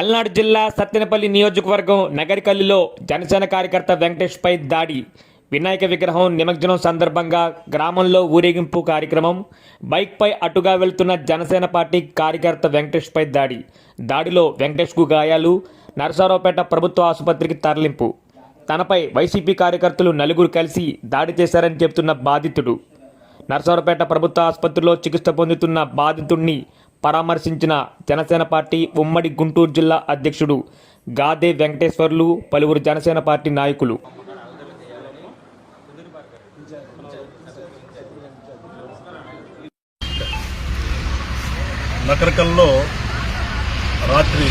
పల్నాడు జిల్లా సత్తెనపల్లి నియోజకవర్గం నగరికల్లిలో జనసేన కార్యకర్త వెంకటేష్పై దాడి. వినాయక విగ్రహం నిమజ్జనం సందర్భంగా గ్రామంలో ఊరేగింపు కార్యక్రమం. బైక్పై అటుగా వెళ్తున్న జనసేన పార్టీ కార్యకర్త వెంకటేష్పై దాడి. దాడిలో వెంకటేష్కు గాయాలు. నరసరావుపేట ప్రభుత్వ ఆసుపత్రికి తరలింపు. తనపై వైసీపీ కార్యకర్తలు నలుగురు కలిసి దాడి చేశారని చెబుతున్న బాధితుడు. నరసరావుపేట ప్రభుత్వ ఆసుపత్రిలో చికిత్స పొందుతున్న బాధితుడిని పరామర్శించిన జనసేన పార్టీ ఉమ్మడి గుంటూరు జిల్లా అధ్యక్షుడు గాదే వెంకటేశ్వర్లు పలువురు జనసేన పార్టీ నాయకులు. నకరకల్లో రాత్రి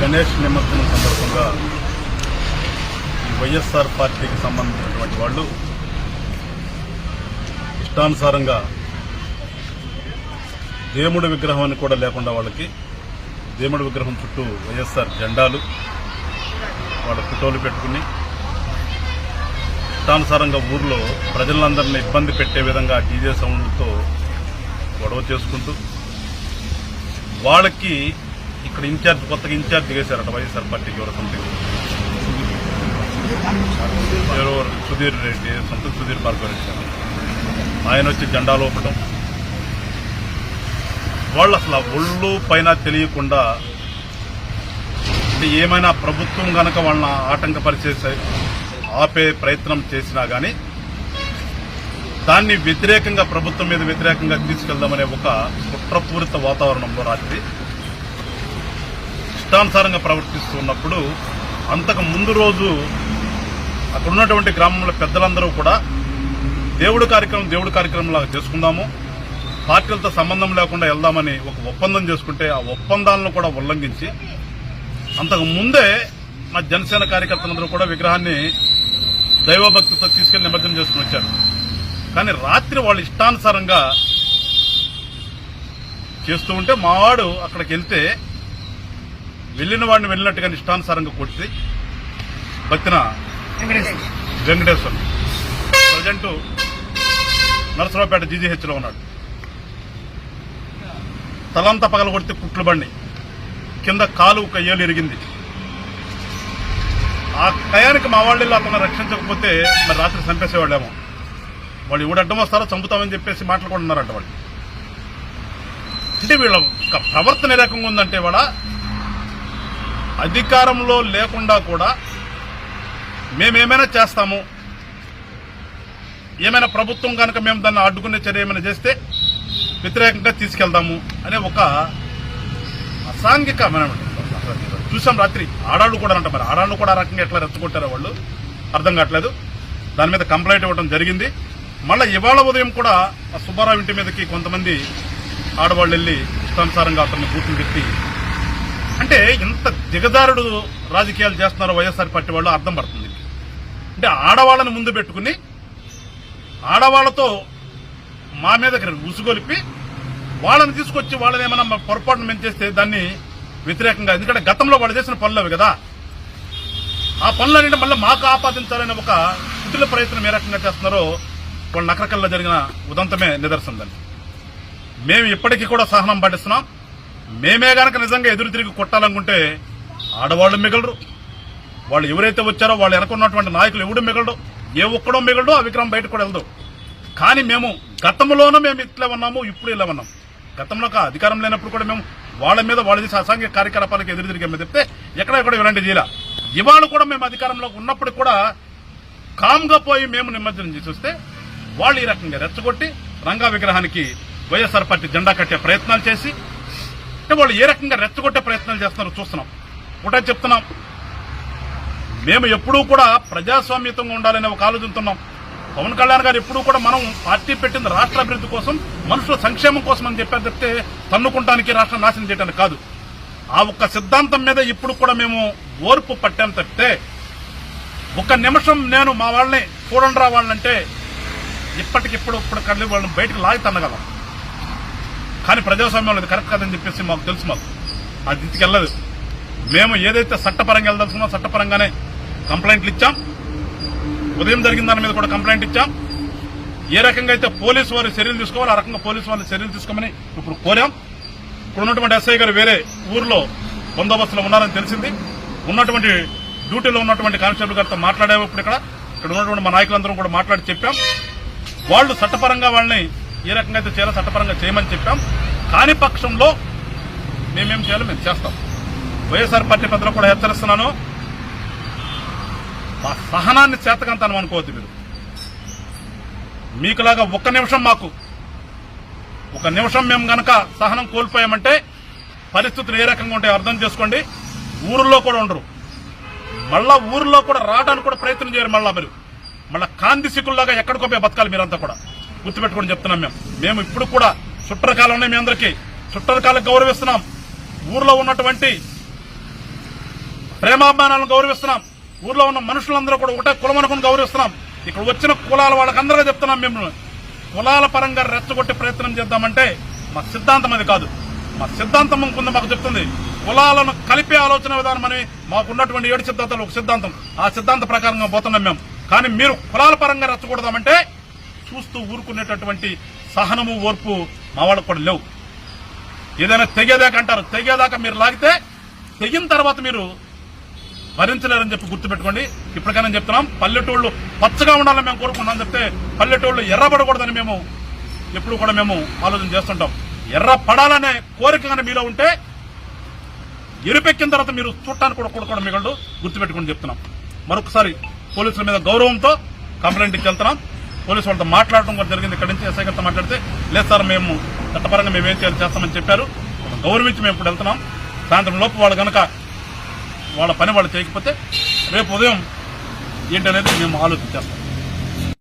గణేష్ నిమజ్జనం సందర్భంగా ఈ వైఎస్ఆర్ పార్టీకి సంబంధించినటువంటి వాళ్ళు ఇష్టానుసారంగా దేవుడి విగ్రహం అని కూడా లేకుండా వాళ్ళకి దేవుడి విగ్రహం చుట్టూ వైఎస్ఆర్ జెండాలు వాళ్ళ ఫోటోలు పెట్టుకుని ఇష్టానుసారంగా ఊర్లో ప్రజలందరినీ ఇబ్బంది పెట్టే విధంగా డీజే సౌండ్లతో గొడవ చేసుకుంటూ వాళ్ళకి ఇక్కడ ఇన్ఛార్జ్ కొత్తగా ఇన్ఛార్జ్ చేశారట వైఎస్ఆర్ పార్టీకి ఎవరు సంథింగ్ సుధీర్ రెడ్డి సంతోష్ సుధీర్ భార్గవ రెడ్డి ఆయన వచ్చి జెండా లోపటం. వాళ్ళు అసలు ఒళ్ళు పైన తెలియకుండా అంటే ఏమైనా ప్రభుత్వం కనుక వాళ్ళని ఆటంకపరిచేసే ఆపే ప్రయత్నం చేసినా కానీ దాన్ని వ్యతిరేకంగా ప్రభుత్వం మీద వ్యతిరేకంగా తీసుకెళ్దామనే ఒక కుట్రపూరిత వాతావరణంలో రాత్రి ఇష్టానుసారంగా ప్రవర్తిస్తున్నప్పుడు అంతకు ముందు రోజు అక్కడ ఉన్నటువంటి గ్రామంలో పెద్దలందరూ కూడా దేవుడి కార్యక్రమం దేవుడు కార్యక్రమం లాగా చేసుకుందాము పార్టీలతో సంబంధం లేకుండా వెళ్దామని ఒక ఒప్పందం చేసుకుంటే ఆ ఒప్పందాలను కూడా ఉల్లంఘించి అంతకు ముందే మా జనసేన కార్యకర్తలందరూ కూడా విగ్రహాన్ని దైవభక్తితో తీసుకెళ్ళి నిమజ్జనం చేసుకుని వచ్చారు. కానీ రాత్రి వాళ్ళు ఇష్టానుసారంగా చేస్తూ ఉంటే మావాడు అక్కడికి వెళ్తే వెళ్ళిన వాడిని వెళ్ళినట్టుగా ఇష్టానుసారంగా కొట్టి బతిన వెంకటేశ్వర్ ప్రజెంట్ నరసరావుపేట జీజీహెచ్లో ఉన్నాడు. తలంతా పగల కొడితే కుట్లు బండి. కింద కాలు ఒక ఏలు ఎరిగింది. ఆ టయానికి మా వాళ్ళు అతను రక్షించకపోతే మరి రాత్రి చంపేసేవాళ్ళేమో. వాళ్ళు ఎవడు అడ్డం వస్తారో చంపుతామని చెప్పేసి మాట్లాడుకుంటున్నారంట వాళ్ళు. అంటే వీళ్ళ ప్రవర్తన ఏ రకంగా ఉందంటే వాళ్ళ అధికారంలో లేకుండా కూడా మేమేమైనా చేస్తాము. ఏమైనా ప్రభుత్వం కనుక మేము దాన్ని అడ్డుకునే చర్య ఏమైనా చేస్తే వ్యతిరేకంగా తీసుకెళ్దాము అనే ఒక అసాంఘికమైన చూసాం రాత్రి. ఆడాళ్ళు కూడా అంట మరి. ఆడాళ్ళు కూడా ఆ రకంగా ఎట్లా రెచ్చగొట్టారో వాళ్ళు అర్థం కావట్లేదు. దాని మీద కంప్లైంట్ ఇవ్వడం జరిగింది. మళ్ళీ ఇవాళ ఉదయం కూడా ఆ సుబ్బారావు ఇంటి మీదకి కొంతమంది ఆడవాళ్ళు వెళ్ళి ఇష్టానుసారంగా అతన్ని బూతులు పెట్టి అంటే ఇంత దిగజారుడు రాజకీయాలు చేస్తున్నారో వైఎస్ఆర్ పార్టీ వాళ్ళు అర్థం పడుతుంది. అంటే ఆడవాళ్ళని ముందు పెట్టుకుని ఆడవాళ్ళతో మా మీద ఉసుగొలిపి వాళ్ళని తీసుకొచ్చి వాళ్ళని ఏమైనా పొరపాటును మేము చేస్తే దాన్ని వ్యతిరేకంగా. ఎందుకంటే గతంలో వాళ్ళు చేసిన పనులు అవి కదా. ఆ పనులన్నింటి మళ్ళీ మాకు ఆపాదించాలనే ఒక కుటిల ప్రయత్నం ఏ రకంగా చేస్తున్నారో వాళ్ళ నకరకల్లో జరిగిన ఉదంతమే నిదర్శనం దాన్ని మేము ఇప్పటికీ కూడా సహనం పాటిస్తున్నాం. మేమే గనక నిజంగా ఎదురు తిరిగి కొట్టాలనుకుంటే ఆడవాళ్ళు మిగలరు. వాళ్ళు ఎవరైతే వచ్చారో వాళ్ళు వెనకున్నటువంటి నాయకులు ఎవడు మిగలడు? ఏ ఒక్కడో మిగలడు. ఆ విక్రమం బయటకు కూడా వెళ్దాం కానీ మేము గతంలోనూ మేము ఇట్లా ఉన్నాము ఇప్పుడు ఇలా ఉన్నాం గతంలో అధికారం లేనప్పుడు కూడా మేము వాళ్ళ మీద వాళ్ళ చేసే అసాంఘిక కార్యకలాపాలకు ఎదురు తిరిగాము. చెప్తే ఎక్కడ ఎక్కడ ఇలాంటి జీల. ఇవాళ కూడా మేము అధికారంలో ఉన్నప్పుడు కూడా కామ్గా పోయి మేము నిమజ్జనం చేసి వస్తే వాళ్ళు ఈ రకంగా రెచ్చగొట్టి రంగా విగ్రహానికి వైఎస్ఆర్ పార్టీ జెండా కట్టే ప్రయత్నాలు చేసి అంటే వాళ్ళు ఏ రకంగా రెచ్చగొట్టే ప్రయత్నాలు చేస్తున్నారో చూస్తున్నాం. ఒకటే చెప్తున్నాం. మేము ఎప్పుడూ కూడా ప్రజాస్వామ్యతంగా ఉండాలనే ఒక ఆలోచనతున్నాం పవన్ కళ్యాణ్ గారు ఎప్పుడూ కూడా మనం పార్టీ పెట్టింది రాష్ట్ర అభివృద్ధి కోసం మనుషుల సంక్షేమం కోసం అని చెప్పారు చెప్తే తన్నుకుంటానికి రాష్ట్రం నాశనం చేయడానికి కాదు. ఆ ఒక్క సిద్ధాంతం మీద ఇప్పుడు కూడా మేము ఓర్పు పట్టాం తప్పితే ఒక నిమిషం నేను మా వాళ్ళని చూడండి రా వాళ్ళంటే ఇప్పటికిప్పుడు ఇప్పుడు కళ్ళి వాళ్ళని బయటకు లాగి తన్నగలం. కానీ ప్రజాస్వామ్యంలో ఇది కరెక్ట్ కాదని చెప్పేసి మాకు తెలుసు మాకు. అది వెళ్ళదు. మేము ఏదైతే చట్టపరంగా వెళ్దాల్సుకున్నా చట్టపరంగానే కంప్లైంట్లు ఇచ్చాం. ఉదయం జరిగిన దాని మీద కూడా కంప్లైంట్ ఇచ్చాం. ఏ రకంగా అయితే పోలీసు వారు చర్యలు తీసుకోవాలి ఆ రకంగా పోలీసు వారి చర్యలు తీసుకోమని ఇప్పుడు కోరాం. ఇప్పుడు ఉన్నటువంటి ఎస్ఐ గారు వేరే ఊర్లో బందోబస్తులో ఉన్నారని తెలిసింది. ఉన్నటువంటి డ్యూటీలో ఉన్నటువంటి కానిస్టేబుల్ గారితో మాట్లాడేటప్పుడు ఇక్కడ. ఇక్కడ ఉన్నటువంటి మా నాయకులందరం కూడా మాట్లాడి చెప్పాం. వాళ్ళు చట్టపరంగా వాళ్ళని ఏ రకంగా అయితే చేయాలో చట్టపరంగా చేయమని చెప్పాం. కాని పక్షంలో మేమేం చేయాలో మేము చేస్తాం. వైఎస్ఆర్ పార్టీ పెద్దలు కూడా హెచ్చరిస్తున్నాను. మా సహనాన్ని చేతకంతనం అనుకోవద్దు మీరు. మీకులాగా ఒక్క నిమిషం మాకు. ఒక నిమిషం మేము గనక సహనం కోల్పోయామంటే పరిస్థితులు ఏ రకంగా ఉంటాయో అర్థం చేసుకోండి. ఊరిలో కూడా ఉండరు. మళ్ళా ఊరిలో కూడా రావడానికి కూడా ప్రయత్నం చేయరు మళ్ళా మీరు. మళ్ళీ కాంతి సిక్కుల్లాగా ఎక్కడికో పోయి బతకాలి మీరంతా కూడా. గుర్తుపెట్టుకొని చెప్తున్నాం మేము. మేము ఇప్పుడు కూడా చుట్టరకాలు ఉన్నాయి మీ అందరికీ చుట్టరకాలకు గౌరవిస్తున్నాం. ఊర్లో ఉన్నటువంటి ప్రేమాభిమానాలను గౌరవిస్తున్నాం. ఊర్లో ఉన్న మనుషులందరూ కూడా ఒకటే కులం అనుకుని గౌరవిస్తున్నాం. ఇక్కడ వచ్చిన కులాల వాళ్ళకందరూ చెప్తున్నాం మేము కులాల పరంగా రెచ్చగొట్టే ప్రయత్నం చేద్దామంటే మా సిద్ధాంతం అది కాదు. మా సిద్ధాంతం కింద మాకు చెప్తుంది. కులాలను కలిపే ఆలోచన విధానం అని మాకున్నటువంటి ఏడు సిద్ధాంతాలు ఒక సిద్ధాంతం. ఆ సిద్ధాంత ప్రకారంగా పోతున్నాం మేము. కానీ మీరు కులాల పరంగా రెచ్చగొడదామంటే చూస్తూ ఊరుకునేటటువంటి సహనము ఓర్పు మా వాళ్ళకు కూడా లేవు. ఏదైనా తెగేదాకా అంటారు. తెగేదాకా మీరు లాగితే తెగిన తర్వాత మీరు భరించలేరని చెప్పి గుర్తుపెట్టుకోండి. ఇప్పటికైనా చెప్తున్నాం పల్లెటూళ్ళు పచ్చగా ఉండాలని మేము కోరుకున్నాం చెప్తే పల్లెటూళ్ళు ఎర్రబడకూడదని మేము ఎప్పుడు కూడా మేము ఆలోచన చేస్తుంటాం. ఎర్ర పడాలనే కోరిక కానీ మీలో ఉంటే ఎరుపెక్కిన తర్వాత మీరు చూడటానికి కూడా కూడుకోవడం మిగలడు గుర్తుపెట్టుకుని చెప్తున్నాం. మరొకసారి పోలీసుల మీద గౌరవంతో కంప్లైంట్ ఇచ్చి వెళ్తున్నాం. పోలీసు వాళ్ళతో మాట్లాడడం కూడా జరిగింది. ఇక్కడి నుంచి ఎస్ఐ గారితో మాట్లాడితే లేదు సార్ మేము చట్టపరంగా మేము ఏం చేయాలి చేస్తామని చెప్పారు. గౌరవించి మేము ఇప్పుడు వెళ్తున్నాం. సాయంత్రం లోపు వాళ్ళు కనుక వాళ్ళ పని వాళ్ళు చేయకపోతే రేపు ఉదయం ఏంటనేది మేము ఆలోచించేస్తాం.